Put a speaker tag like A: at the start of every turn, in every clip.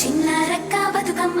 A: చిన్న రక్క బతుకమ్మ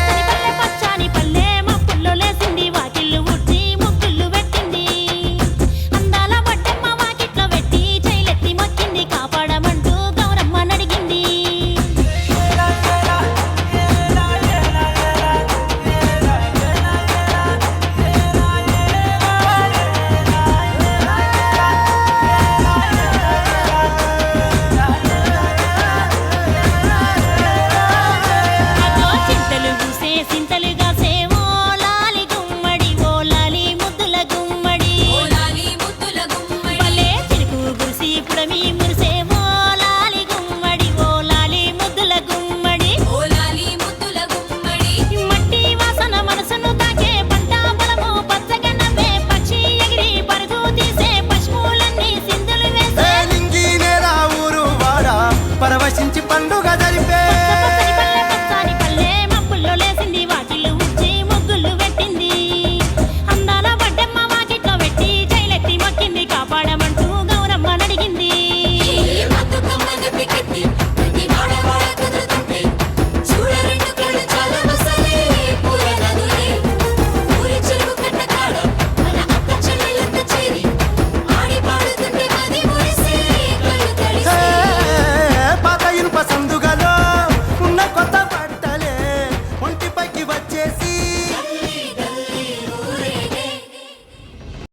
B: పరవశించి పండుగ